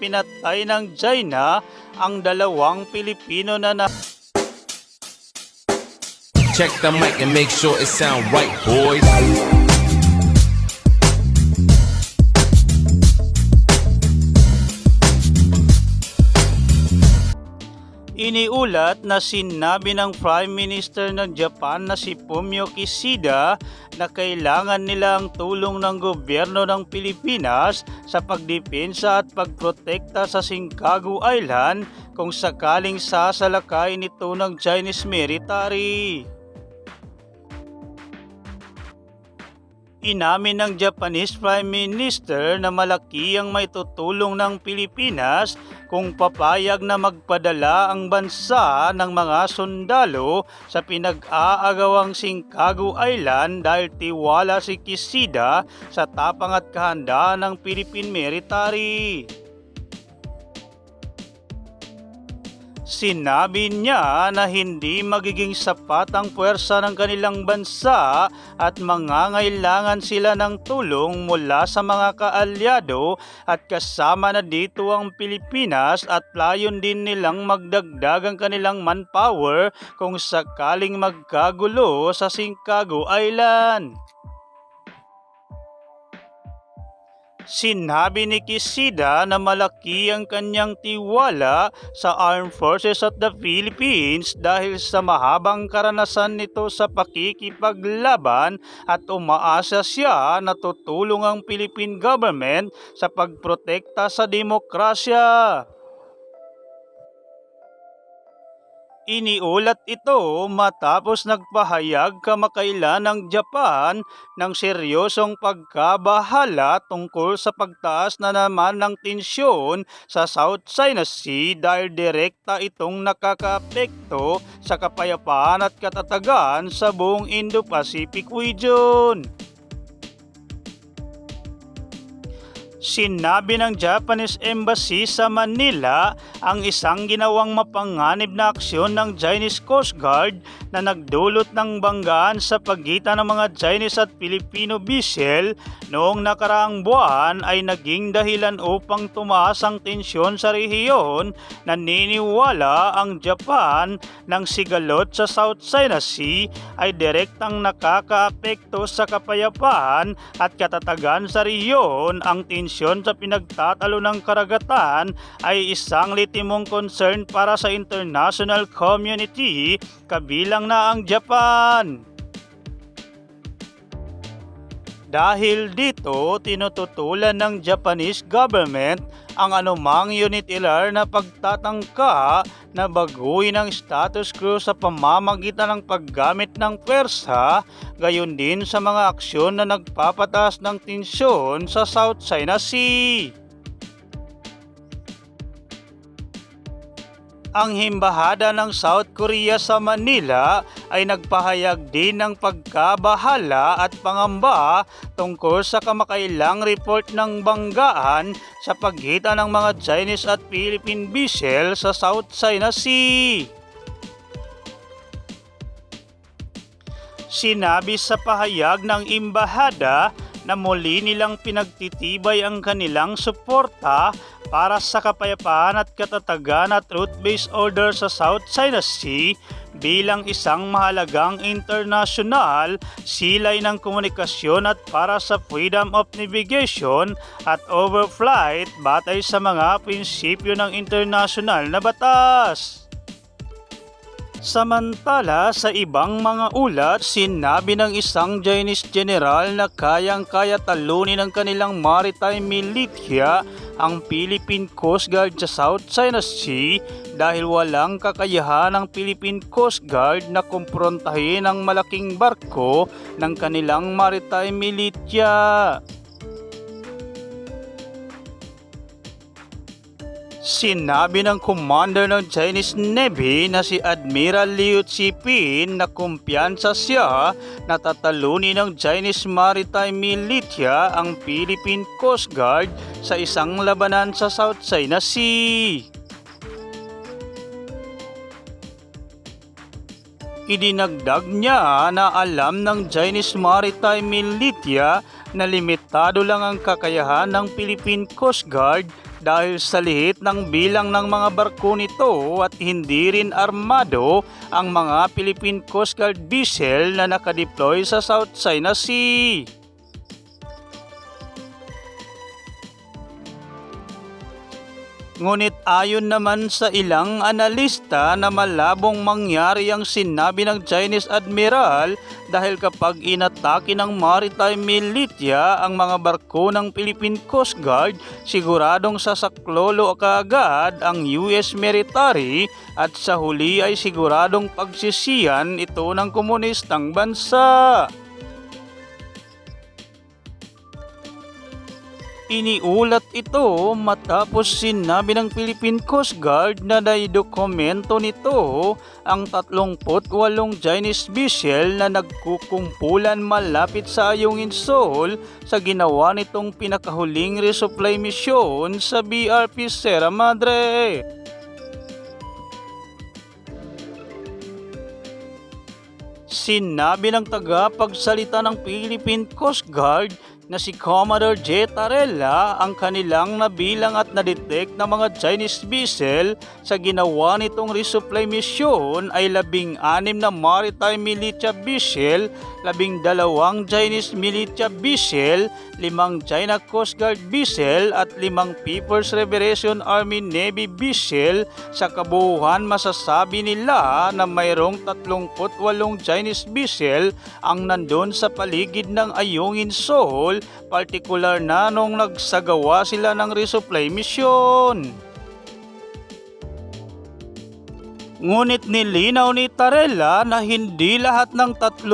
pinatay ng China ang dalawang Pilipino na na Check the mic and make sure it sound right, boys. Iniulat na sinabi ng Prime Minister ng Japan na si Fumio Kishida na kailangan nila ang tulong ng gobyerno ng Pilipinas sa pagdepensa at pagprotekta sa Singkago Island kung sakaling sasalakay nito ng Chinese military. Inamin ng Japanese Prime Minister na malaki ang may tutulong ng Pilipinas kung papayag na magpadala ang bansa ng mga sundalo sa pinag-aagawang Singkago Island dahil tiwala si Kishida sa tapang at kahandaan ng Philippine military. Sinabi niya na hindi magiging sapat ang puwersa ng kanilang bansa at mangangailangan sila ng tulong mula sa mga kaalyado at kasama na dito ang Pilipinas at layon din nilang magdagdag ang kanilang manpower kung sakaling magkagulo sa Singkago Island. Sinabi ni Kishida na malaki ang kanyang tiwala sa Armed Forces of the Philippines dahil sa mahabang karanasan nito sa pakikipaglaban at umaasa siya na tutulong ang Philippine government sa pagprotekta sa demokrasya. Iniulat ito matapos nagpahayag kamakailan ng Japan ng seryosong pagkabahala tungkol sa pagtaas na naman ng tensyon sa South China Sea dahil direkta itong nakakaapekto sa kapayapaan at katatagan sa buong Indo-Pacific region. Sinabi ng Japanese Embassy sa Manila ang isang ginawang mapanganib na aksyon ng Chinese Coast Guard na nagdulot ng banggaan sa pagitan ng mga Chinese at Filipino vessel noong nakaraang buwan ay naging dahilan upang tumaas ang tensyon sa rehiyon naniniwala ang Japan ng sigalot sa South China Sea ay direktang nakakaapekto sa kapayapaan at katatagan sa rehiyon ang tensyon sa pinagtatalo ng karagatan ay isang litimong concern para sa international community kabilang na ang Japan. Dahil dito, tinututulan ng Japanese government ang anumang unilateral na pagtatangka na baguhin ang status quo sa pamamagitan ng paggamit ng pwersa, gayon din sa mga aksyon na nagpapataas ng tensyon sa South China Sea. Ang Himbahada ng South Korea sa Manila ay nagpahayag din ng pagkabahala at pangamba tungkol sa kamakailang report ng banggaan sa pagitan ng mga Chinese at Philippine vessel sa South China Sea. Sinabi sa pahayag ng Imbahada na muli nilang pinagtitibay ang kanilang suporta para sa kapayapaan at katatagan at route-based order sa South China Sea bilang isang mahalagang international silay ng komunikasyon at para sa freedom of navigation at overflight batay sa mga prinsipyo ng international na batas. Samantala sa ibang mga ulat, sinabi ng isang Chinese general na kayang-kaya talunin ng kanilang maritime militia ang Philippine Coast Guard sa South China Sea dahil walang kakayahan ng Philippine Coast Guard na kumprontahin ang malaking barko ng kanilang maritime militia. Sinabi ng commander ng Chinese Navy na si Admiral Liu Zipin na kumpiyansa siya na tatalunin ng Chinese Maritime Militia ang Philippine Coast Guard sa isang labanan sa South China Sea. Idinagdag niya na alam ng Chinese Maritime Militia na limitado lang ang kakayahan ng Philippine Coast Guard dahil sa lihit ng bilang ng mga barko nito at hindi rin armado ang mga Philippine Coast Guard vessel na nakadeploy sa South China Sea. Ngunit ayon naman sa ilang analista na malabong mangyari ang sinabi ng Chinese Admiral dahil kapag inatake ng maritime militia ang mga barko ng Philippine Coast Guard, siguradong sasaklolo kaagad ang US military at sa huli ay siguradong pagsisiyan ito ng komunistang bansa. Iniulat ito matapos sinabi ng Philippine Coast Guard na naidokumento nito ang 38 Chinese vessel na nagkukumpulan malapit sa Ayungin Seoul sa ginawa nitong pinakahuling resupply mission sa BRP Sierra Madre. Sinabi ng tagapagsalita ng Philippine Coast Guard na si Commodore J. Tarella ang kanilang nabilang at na-detect na mga Chinese vessel sa ginawa nitong resupply mission ay labing anim na maritime militia vessel, labing dalawang Chinese militia vessel, limang China Coast Guard vessel at limang People's Liberation Army Navy vessel. Sa kabuuan masasabi nila na mayroong 38 Chinese vessel ang nandun sa paligid ng Ayungin Seoul partikular na nung nagsagawa sila ng resupply mission. Ngunit nilinaw ni Tarella na hindi lahat ng 38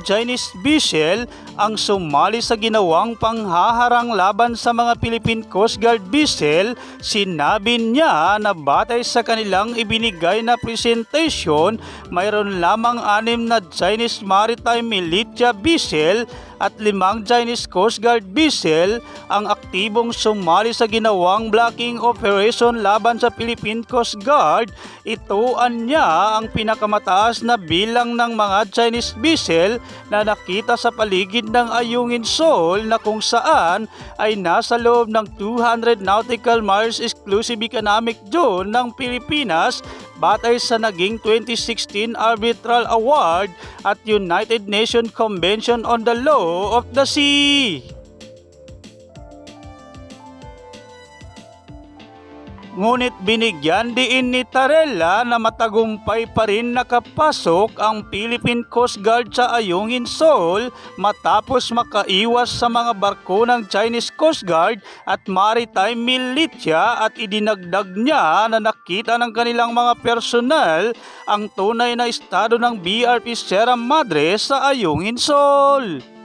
Chinese vessel ang sumali sa ginawang panghaharang laban sa mga Philippine Coast Guard vessel. Sinabi niya na batay sa kanilang ibinigay na presentation, mayroon lamang anim na Chinese Maritime Militia vessel at limang Chinese Coast Guard vessel ang aktibong sumali sa ginawang blocking operation laban sa Philippine Coast Guard. Ito anya ang pinakamataas na bilang ng mga Chinese vessel na nakita sa paligid ng Ayungin Seoul na kung saan ay nasa loob ng 200 nautical miles exclusive economic zone ng Pilipinas batay sa naging 2016 Arbitral Award at United Nations Convention on the Law of the Sea. Ngunit binigyan din ni Tarella na matagumpay pa rin nakapasok ang Philippine Coast Guard sa Ayungin Seoul matapos makaiwas sa mga barko ng Chinese Coast Guard at Maritime Militia at idinagdag niya na nakita ng kanilang mga personal ang tunay na estado ng BRP Sierra Madre sa Ayungin Seoul.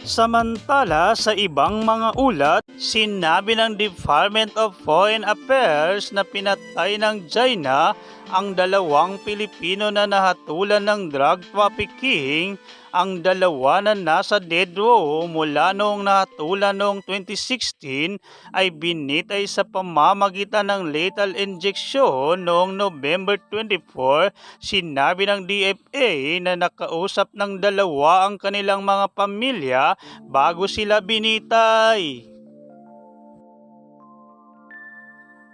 Samantala sa ibang mga ulat, sinabi ng Department of Foreign Affairs na pinatay ng China ang dalawang Pilipino na nahatulan ng drug trafficking, ang dalawa na nasa dead row mula noong nahatulan noong 2016 ay binitay sa pamamagitan ng lethal injection noong November 24. Sinabi ng DFA na nakausap ng dalawa ang kanilang mga pamilya bago sila binitay.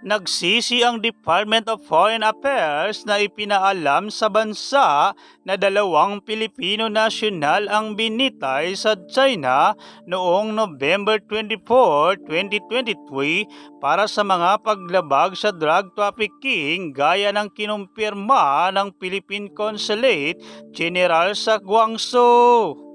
Nagsisi ang Department of Foreign Affairs na ipinaalam sa bansa na dalawang Pilipino nasyonal ang binitay sa China noong November 24, 2023 para sa mga paglabag sa drug trafficking gaya ng kinumpirma ng Philippine Consulate General sa Guangzhou.